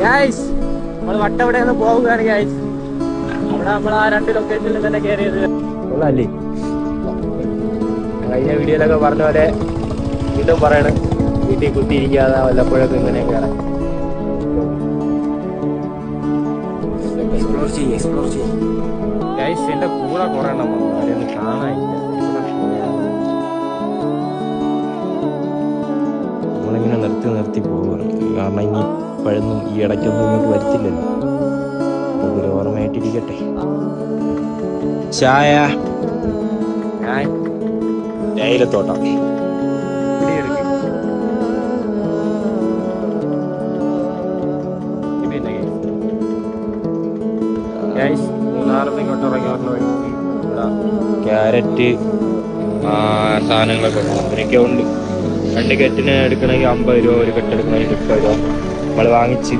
Guys നമ്മൾ വട്ടവിടെ നിന്ന് പോവുകയാണ് ഗൈസ് അവിടെ നമ്മൾ ആ രണ്ട് ലൊക്കേഷനിൽ തന്നെ കയറിയത് കൊള്ളാല്ലേ? കഴിഞ്ഞ വീഡിയോയിലൊക്കെ പറഞ്ഞ പോലെ വീണ്ടും പറയണ് വീട്ടിൽ കുത്തിയിരിക്കാതെ വല്ലപ്പോഴൊക്കെ ഇങ്ങനെ കയറാം എക്സ്പ്ലോർ ചെയ്യും എക്സ്പ്ലോർ ചെയ്യും. ഗൈസ് എന്റെ കൂടെ കുറെ എണ്ണം വന്നു. അവരെയൊന്നും കാണാനില്ല. നമ്മളിങ്ങനെ നിർത്തി നിർത്തി പോവുകയാണ്. കാരണം ഇനി ഇപ്പോഴൊന്നും ഈ ഇടയ്ക്കൊന്നും ഇങ്ങോട്ട് വരത്തില്ലല്ലോ. അപ്പൊ ഒരു ഓർമ്മയായിട്ടിരിക്കട്ടെ. ചായ. ഞാൻ തേയിലത്തോട്ടം. ക്യാരറ്റ് ആ സാധനങ്ങളൊക്കെ ഉണ്ട്. രണ്ട് കെട്ടിന് എടുക്കണമെങ്കിൽ അമ്പത് രൂപ ഒരു കെട്ട് എടുക്കണമെങ്കിൽ മുപ്പത് രൂപ. നമ്മൾ വാങ്ങിച്ച്